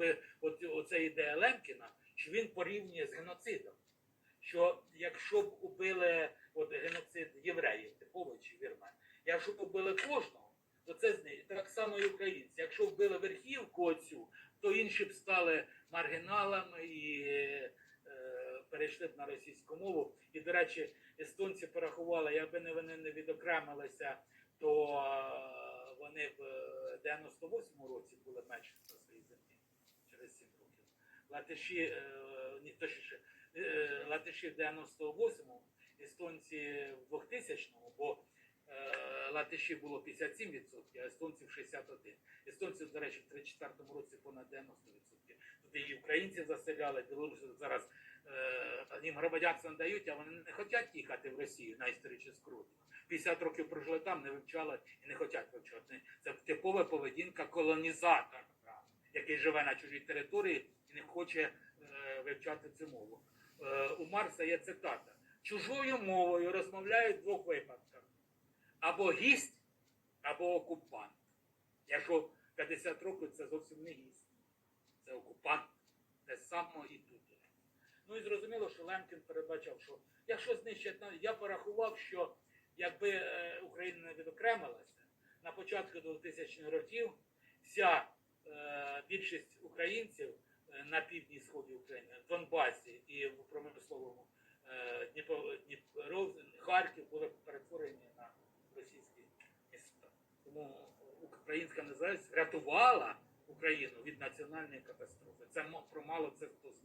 би от, оце ідея Лемкіна, що він порівнює з геноцидом. Що якщо б убили от геноцид євреїв, типовий чи якщо б убили кожного, то це з. Так само і українці. Якщо вбили верхівку оцю, то інші б стали маргіналами і е, перейшли б на російську мову. І, до речі, естонці порахували, якби не вони не відокремилися, то е, вони в е, 98-му році були менше на своїй землі через 7 років. Латиші, е, точніше, е, латиші в 98-му, естонці в 2000-му, бо е, латиші було 57%, а естонців 61%. Естонців, до речі, в 34-му році понад 90%. Туди і українців заселяли, білоруси зараз їм громадянство дають, а вони не хочуть їхати в Росію на історичну родину. 50 років прожили там, не вивчали і не хочуть вивчати. Це типова поведінка колонізатора, який живе на чужій території і не хоче е, вивчати цю мову. Е, у Маркса є цитата: чужою мовою розмовляють в двох випадках: або гість, або окупант. Якщо 50 років це зовсім не гість, це окупант. Те саме і тут. Ну і зрозуміло, що Лемкін передбачав, що якщо знищать, я порахував, що якби е, Україна не відокремилася, на початку 2000-х років вся більшість українців е, на півдні сході України, в Донбасі і в промисловому е, Дніпро, Дніпро, Харків були перетворені на російські міста. Тому українська незалежність рятувала Україну від національної катастрофи. Це про мало це хто знає.